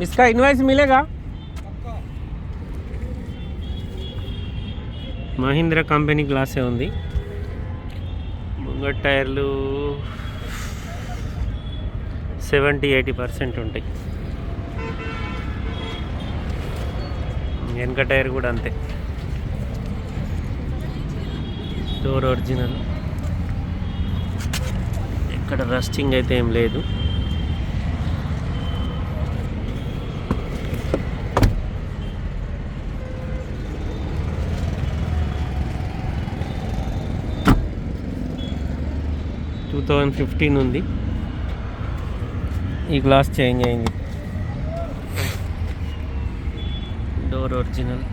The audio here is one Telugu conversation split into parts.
इसका इनवाइस मिलेगा మహీంద్రా కంపెనీ గ్లాసే ఉంది ముంగట్ టైర్లు సెవెంటీ ఎయిటీ పర్సెంట్ ఉంటాయి వెనక టైర్ కూడా అంతే డోర్ ఒరిజినల్ ఇక్కడ రస్టింగ్ అయితే ఏం లేదు థౌజండ్ ఫిఫ్టీన్ ఉంది. ఈ గ్లాస్ చేంజ్ అయింది. డోర్ ఒరిజినల్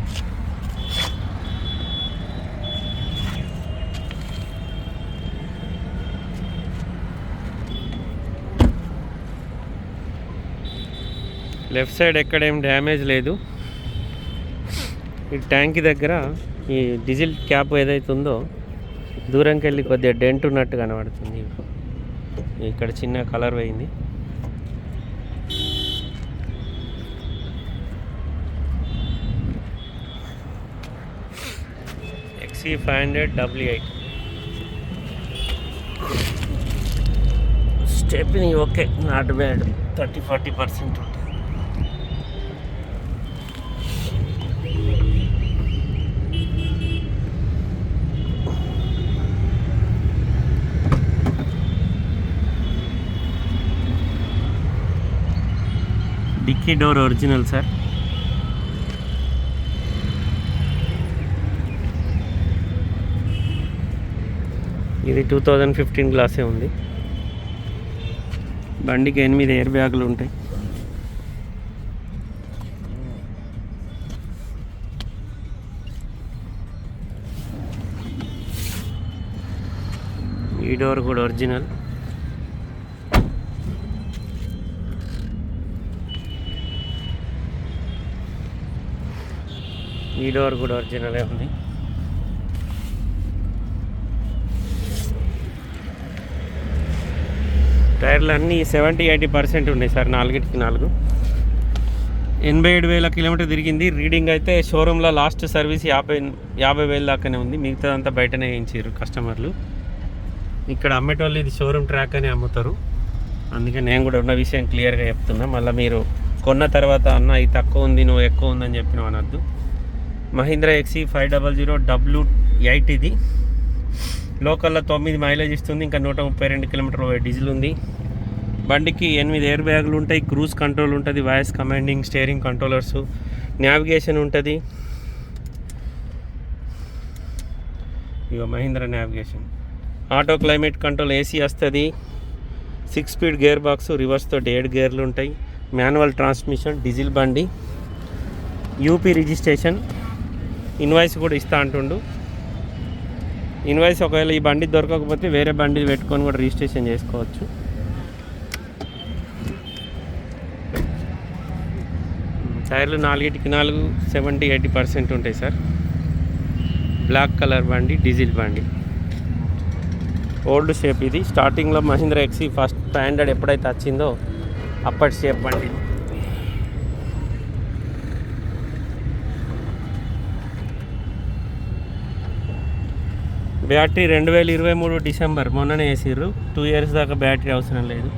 లెఫ్ట్ సైడ్ ఎక్కడేం డ్యామేజ్ లేదు. ఈ ట్యాంక్ దగ్గర ఈ డీజిల్ క్యాప్ ఏదైతే ఉందో దూరంకి వెళ్ళి కొద్దిగా డెంట్ ఉన్నట్టు కనబడుతుంది. ఇక్కడ చిన్న కలర్ పోయింది. XUV five hundred W eight stepney okay not bad. Thirty forty percent ఉంటుంది. Dickey door original sir. ఇది టూ థౌజండ్ ఫిఫ్టీన్ గ్లాసే ఉంది. బండికి ఎనిమిది ఎయిర్ బ్యాగులు ఉంటాయి. ఈ డోర్ కూడా ఒరిజినల్. ఈ డోర్ కూడా ఒరిజినలే ఉంది. టైర్లు అన్నీ సెవెంటీ ఎయిటీ పర్సెంట్ ఉన్నాయి సార్ నాలుగిటికి నాలుగు. ఎనభై ఏడు వేల కిలోమీటర్ తిరిగింది. రీడింగ్ అయితే షోరూంలో లాస్ట్ సర్వీస్ యాభై యాభై వేల దాకానే ఉంది. మిగతాదంతా బయటనే వేయించారు కస్టమర్లు. ఇక్కడ అమ్మేటోళ్ళు ఇది షోరూమ్ ట్రాక్ అని అమ్ముతారు. అందుకే నేను కూడా ఉన్న విషయం క్లియర్గా చెప్తున్నా. మళ్ళీ మీరు కొన్న తర్వాత అన్న ఇది తక్కువ ఉంది నువ్వు ఎక్కువ ఉందని చెప్పినావు అనొద్దు. Mahindra XUV five double zero W eight ఇది. లోకల్లో తొమ్మిది మైలేజ్ ఇస్తుంది. ఇంకా నూట ముప్పై రెండు కిలోమీటర్ల డీజిల్ ఉంది. బండికి ఎనిమిది ఎయిర్ బ్యాగులు ఉంటాయి. క్రూజ్ కంట్రోల్ ఉంటుంది. Voice commanding steering controllers navigation ఉంటుంది. ఇక Mahindra navigation auto climate control AC వస్తుంది. సిక్స్ స్పీడ్ గేర్ బాక్స్ రివర్స్తో ఏడు గేర్లు ఉంటాయి. మాన్యువల్ ట్రాన్స్మిషన్ డీజిల్ బండి. యూపీ రిజిస్ట్రేషన్ ఇన్వాయిస్ కూడా ఇస్తా అంటుండు. ఇన్వాయిస్ ఒకవేళ ఈ బండి దొరకకపోతే వేరే బండి పెట్టుకొని కూడా రిజిస్ట్రేషన్ చేసుకోవచ్చు. టైర్లు నాలుగిటికి నాలుగు సెవెంటీ ఎయిటీ పర్సెంట్ ఉంటాయి సార్. బ్లాక్ కలర్ బండి డీజిల్ బండి. ఓల్డ్ షేప్ ఇది. స్టార్టింగ్లో మహీంద్రా ఎక్సీ ఫస్ట్ ఫైవ్ హండ్రెడ్ ఎప్పుడైతే వచ్చిందో అప్పటి షేప్ బండి బ్యాటరీ రెండు వేల ఇరవై మూడు డిసెంబర్ మొన్ననే వేసిర్రు. టూ ఇయర్స్ దాకా బ్యాటరీ అవసరం లేదు.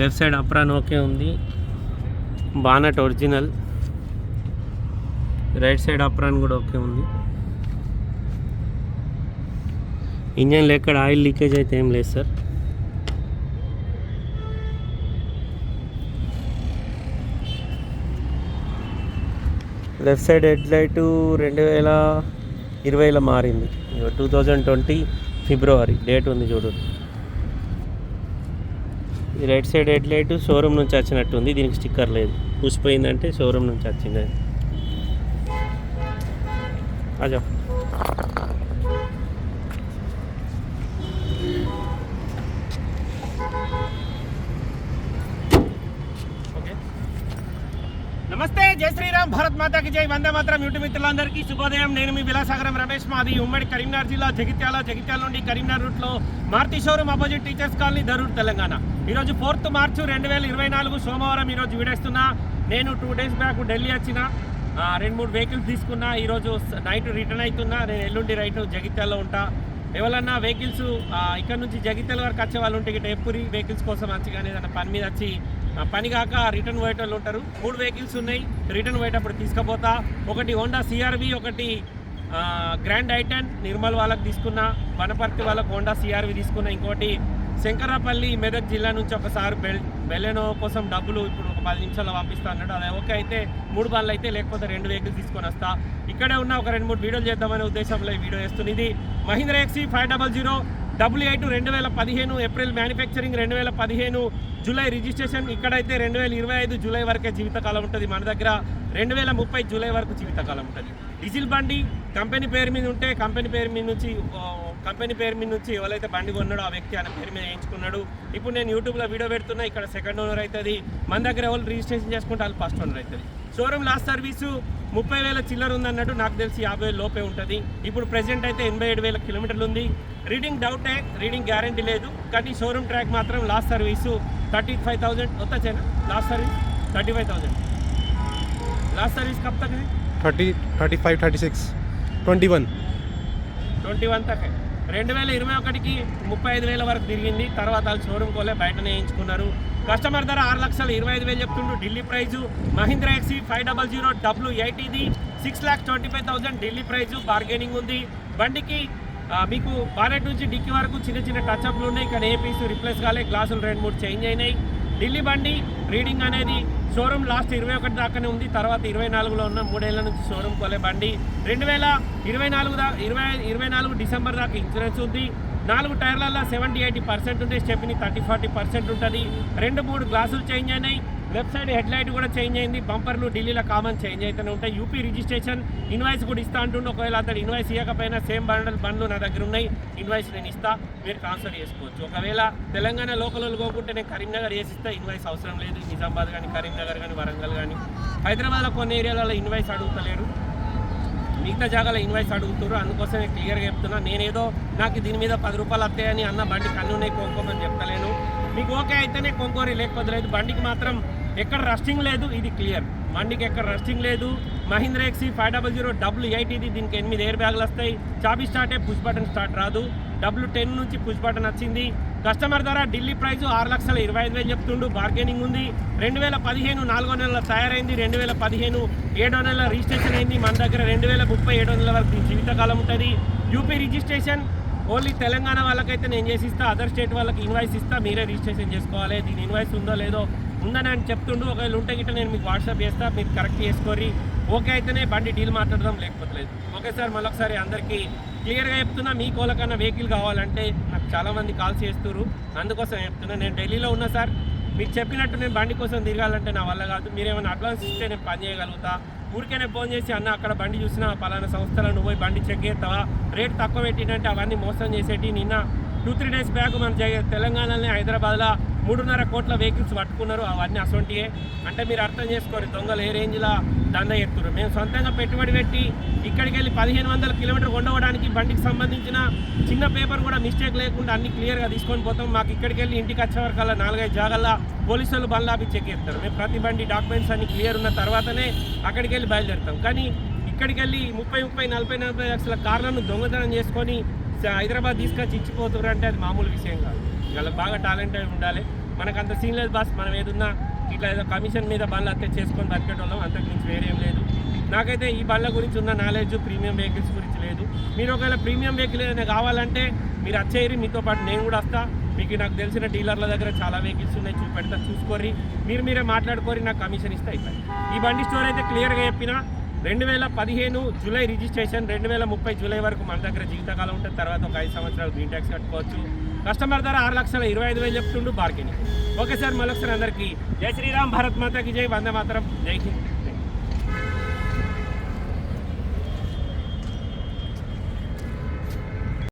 లెఫ్ట్ సైడ్ అప్రాన్ ఓకే ఉంది. Bonnet original right side apron కూడా ఓకే ఉంది. ఇంజన్లో ఎక్కడ ఆయిల్ లీకేజ్ అయితే ఏం లేదు sir left side head light రెండు వేల ఇరవైలో మారింది. Two thousand twenty February date ఉంది చూడండి right side head light showroom నుంచి వచ్చినట్టు ఉంది. దీనికి స్టిక్కర్ లేదు. పూసిపోయిందంటే షోరూమ్ నుంచి వచ్చింది. అది అజా నమస్తే జై శ్రీరామ్ భారత్ మాతాకి జై. వందే మాత్రం యూట్యూబ్ మిత్రులందరికీ శుభోదయం. నేను మీ విలాసాగరం రమేష్ మాది ఉమ్మడి కరీంనగర్ జిల్లా జగిత్యాల జగిత్యాల నుండి కరీంనగర్ రూట్లో Maruti showroom opposite teachers colony Dharur Telangana. ఈరోజు ఫోర్త్ మార్చ్ రెండు వేల ఇరవై నాలుగు సోమవారం ఈరోజు వీడేస్తున్నా. నేను టూ డేస్ బ్యాక్ ఢిల్లీ వచ్చిన. రెండు మూడు వెహికల్స్ తీసుకున్నా. ఈరోజు నైట్ రిటర్న్ అవుతున్నా నేను ఎల్లుండి రైట్ జగిత్యాలలో ఉంటా. ఎవరన్నా వెహికల్స్ ఇక్కడ నుంచి జగిత్యాల వరకు వచ్చే వాళ్ళు ఉంటే ఇక్కడ ఎప్పురి వెహికల్స్ కోసం వచ్చి కానీ ఏదైనా పని మీద వచ్చి పని కాక రిటర్న్ పోయేటోళ్ళు ఉంటారు. మూడు వెహికల్స్ ఉన్నాయి. రిటర్న్ పోయేటప్పుడు తీసుకుపోతా. ఒకటి హోండా సిఆర్వి ఒకటి గ్రాండ్ ఐటన్ నిర్మల్ వాళ్ళకి తీసుకున్న. వనపర్తి వాళ్ళకు హోండా సిఆర్వి తీసుకున్న. ఇంకోటి శంకరాపల్లి మెదక్ జిల్లా నుంచి ఒకసారి బెల్ బెల్లెనో కోసం డబ్బులు ఇప్పుడు ఒక పది నిమిషాల్లో పంపిస్తా అన్నాడు. అదే ఓకే అయితే మూడు బాళ్ళు అయితే లేకపోతే రెండు వెహికల్స్ తీసుకొని వస్తా. ఇక్కడే ఉన్న ఒక రెండు మూడు వీడియోలు చేద్దామనే ఉద్దేశంలో ఈ వీడియో వేస్తుంది ఇది Mahindra XUV five double zero W రెండు వేల పదిహేను ఏప్రిల్ మ్యానుఫ్యాక్చరింగ్ రెండు వేల పదిహేను జూలై రిజిస్ట్రేషన్ ఇక్కడైతే రెండు వేల ఇరవై ఐదు జూలై వరకే జీవితకాలం ఉంటుంది మన దగ్గర. రెండు వేల ముప్పై జూలై వరకు జీవితకాలం ఉంటుంది. డీజిల్ బండి కంపెనీ పేరు మీద ఉంటే కంపెనీ పేరు మీద నుంచి కంపెనీ పేరు మీద నుంచి ఎవరైతే బండి కొన్నాడో ఆ వ్యక్తి ఆయన పేరు మీద వేయించుకున్నాడు. ఇప్పుడు నేను యూట్యూబ్లో వీడియో పెడుతున్నా ఇక్కడ సెకండ్ ఓనర్ అవుతుంది. మన దగ్గర ఎవరు రిజిస్ట్రేషన్ చేసుకుంటే వాళ్ళు ఫస్ట్ ఓనర్ అవుతుంది. షోరూమ్ లాస్ట్ సర్వీసు ముప్పై వేల చిల్లర ఉందన్నట్టు నాకు తెలిసి యాభై వేల లోపే ఉంటుంది. ఇప్పుడు ప్రెసెంట్ అయితే ఎనభై ఏడు వేల కిలోమీటర్లు ఉంది. రీడింగ్ డౌటే రీడింగ్ గ్యారంటీ లేదు. కానీ షోరూమ్ ట్రాక్ మాత్రం last service thirty five thousand China last service thirty five thousand last service कब thirty thirty five thirty six twenty one. Twenty one twenty రెండు వేల ఇరవై ఒకటికి ముప్పై ఐదు వేల వరకు తిరిగింది. తర్వాత వాళ్ళు షోరూమ్ కోలే బయటనే వేయించుకున్నారు. కస్టమర్ ధర ఆరు లక్షల ఇరవై ఐదు వేలు చెప్తుండ్రు. Delhi price Mahindra XUV five double zero W ఎయిటీది six lakh twenty five thousand Delhi price. Bargaining ఉంది. బండికి మీకు బానెట్ నుంచి డిక్కీ వరకు చిన్న చిన్న టచ్అప్లు ఉన్నాయి. ఇక్కడ ఏ పీసు రిప్లేస్ కాలే. గ్లాసులు రెండు మూడు చేంజ్ అయినాయి. ఢిల్లీ బండి రీడింగ్ అనేది షోరూమ్ లాస్ట్ ఇరవై ఒకటి దాకానే ఉంది. తర్వాత ఇరవై నాలుగులో ఉన్న మూడేళ్ళ నుంచి షోరూమ్ కొలే బండి. రెండు వేల ఇరవై నాలుగు దా ఇరవై ఇరవై నాలుగు డిసెంబర్ దాకా ఇన్సూరెన్స్ ఉంది. నాలుగు టైర్లలో సెవెంటీ ఎయిటీ పర్సెంట్ ఉంటే స్టెప్ని థర్టీ ఫార్టీ పర్సెంట్ ఉంటుంది. రెండు మూడు గ్లాసులు చేంజ్ అయినాయి. లెఫ్ట్ సైడ్ హెడ్ లైట్ కూడా చేంజ్ అయింది. బంపర్లు ఢిల్లీలో కామన్ చేంజ్ అవుతూనే ఉంటాయి. యూపీ రిజిస్ట్రేషన్ ఇన్వాయిస్ కూడా ఇస్తా అంటుండే. ఒకవేళ అతడు ఇన్వాయిస్ ఇవ్వకపోయినా సేమ్ బండల్ బండ్లు నా దగ్గర ఉన్నాయి. ఇన్వాయిస్ నేను ఇస్తా. మీరు ట్రాన్స్ఫర్ చేసుకోవచ్చు. ఒకవేళ తెలంగాణ లోకల్ పోకుంటే నేను కరీంనగర్ వేసి ఇన్వాయిస్ అవసరం లేదు. నిజామాబాద్ కానీ కరీంనగర్ కానీ వరంగల్ కానీ. హైదరాబాద్లో కొన్ని ఏరియాలలో ఇన్వాయిస్ అడుగుతలేరు. మిగతా జాగాలో ఇన్వాయిస్ అడుగుతారు అందుకోసమే క్లియర్గా చెప్తున్నా. నేనేదో నాకు దీని మీద పది రూపాయలు వస్తాయని అన్న బండి కన్నునే కొనుక్కోమని చెప్తలేను మీకు ఓకే అయితేనే కొనుక్కోరి లేకపోతే లేదు. బండికి మాత్రం ఎక్కడ రస్టింగ్ లేదు ఇది క్లియర్. బండికి ఎక్కడ రస్టింగ్ లేదు. Mahindra XUV five double zero W eight ఇది దీనికి ఎనిమిది ఎయిర్ బ్యాగులు వస్తాయి. చాబీ స్టార్టే పుష్ బటన్ స్టార్ట్ రాదు. డబ్ల్యూ టెన్ నుంచి పుష్ బటన్ వచ్చింది. కస్టమర్ ధర ఢిల్లీ ప్రైస్ ఆరు లక్షల ఇరవై ఐదు వేలు చెప్తుండు. బార్గెనింగ్ ఉంది. రెండు వేల పదిహేను నాలుగో నెలల తయారైంది. రెండు వేల పదిహేను ఏడో నెల రిజిస్ట్రేషన్ అయింది. మన దగ్గర రెండు వేల ముప్పై ఏడో నెలల వరకు జీవితకాలం ఉంటుంది. యూపీ రిజిస్ట్రేషన్ ఓన్లీ తెలంగాణ వాళ్ళకైతే నేను చేసి ఇస్తా. అదర్ స్టేట్ వాళ్ళకి ఇన్వాయిస్ ఇస్తా. మీరే రిజిస్ట్రేషన్ చేసుకోవాలి. దీని ఇన్వాయిస్ ఉందో లేదో ఉందని అని చెప్తుండు. ఒకవేళ ఉంటే గిట్ట నేను మీకు వాట్సాప్ చేస్తా. మీరు కరెక్ట్ చేసుకోరి ఓకే అయితేనే బండి డీల్ మాట్లాడదాం. లేకపోతే లేదు. Okay sir. మళ్ళొకసారి అందరికీ క్లియర్గా చెప్తున్నా మీ కోలకన్నా వెహికల్ కావాలంటే నాకు చాలామంది కాల్స్ చేస్తారు అందుకోసం చెప్తున్నా నేను ఢిల్లీలో ఉన్నా సార్. మీకు చెప్పినట్టు నేను బండి కోసం తిరగాలంటే నా వల్ల కాదు. మీరు ఏమైనా అడ్వాన్స్ ఇస్తే నేను పని చేయగలుగుతా. ఊరికేనే ఫోన్ చేసి అన్న అక్కడ బండి చూసినా పలానా సంస్థలో నువ్వు పోయి బండి చెక్ చేస్తావా? రేట్ తక్కువ పెట్టినంటే అవన్నీ మోసం చేసేటి నిన్న టూ త్రీ డేస్ బ్యాక్ మన తెలంగాణలోనే హైదరాబాద్లో మూడున్నర కోట్ల వెహికల్స్ పట్టుకున్నారు. అవన్నీ అసొంటియే. అంటే మీరు అర్థం చేసుకోరు దొంగలు ఏ రేంజ్లో దండ ఎత్తురు మేము సొంతంగా పెట్టుబడి పెట్టి ఇక్కడికి వెళ్ళి పదిహేను వందల కిలోమీటర్ ఉండవడానికి బండికి సంబంధించిన చిన్న పేపర్ కూడా మిస్టేక్ లేకుండా అన్ని క్లియర్గా తీసుకొని పోతాం. మాకు ఇక్కడికి వెళ్ళి ఇంటికి వచ్చే వరకు అలా నాలుగైదు జాగాల్లో పోలీసులు వాళ్ళు చెక్ చేస్తారు మేము ప్రతి బండి డాక్యుమెంట్స్ అన్ని క్లియర్ ఉన్న తర్వాతనే అక్కడికి వెళ్ళి బయలుదేరుతాం. కానీ ఇక్కడికి వెళ్ళి ముప్పై ముప్పై నలభై నలభై లక్షల కార్లను దొంగతనం చేసుకొని హైదరాబాద్ తీసుకొచ్చి ఇచ్చిపోతున్నారు అంటే అది మామూలు విషయం కాదు. వాళ్ళకి బాగా టాలెంట్ అయి ఉండాలి. మనకు అంత సీన్ లేదు బాస్ మనం ఏదన్నా ఇట్లా ఏదో కమిషన్ మీద బండ్లు అత్తే చేసుకొని బతికేటోళ్ళం. అంతకు మించి వేరేం లేదు. నాకైతే ఈ బండ్ల గురించి ఉన్న నాలెడ్జ్ ప్రీమియం వెహికల్స్ గురించి లేదు. మీరు ఒకవేళ ప్రీమియం వెహికల్ ఏదైనా కావాలంటే మీరు వచ్చేయరి మీతో పాటు నేను కూడా వస్తా. మీకు నాకు తెలిసిన డీలర్ల దగ్గర చాలా వెహికల్స్ ఉన్నాయి. చూపెడతా చూసుకోరి మీరు మీరే మాట్లాడుకోరి నాకు కమిషన్ ఇస్తే అయిపోయి ఈ బండి స్టోర్ అయితే క్లియర్గా చెప్పిన రెండు వేల పదిహేను జూలై రిజిస్ట్రేషన్ రెండు వేల ముప్పై జూలై వరకు మన దగ్గర జీవితకాలం ఉంటుంది. తర్వాత ఒక ఐదు సంవత్సరాలు గ్రీన్ ట్యాక్స్ కట్టుకోవచ్చు. కస్టమర్ ధర ఆరు లక్షల ఇరవై ఐదు వేలు చెప్తుండు బార్గెనింగ్. ఓకే సార్ మరొకసారి అందరికీ జై శ్రీరామ్ భారత్ మాతాకి జై వందే మాతరం జై హింద్.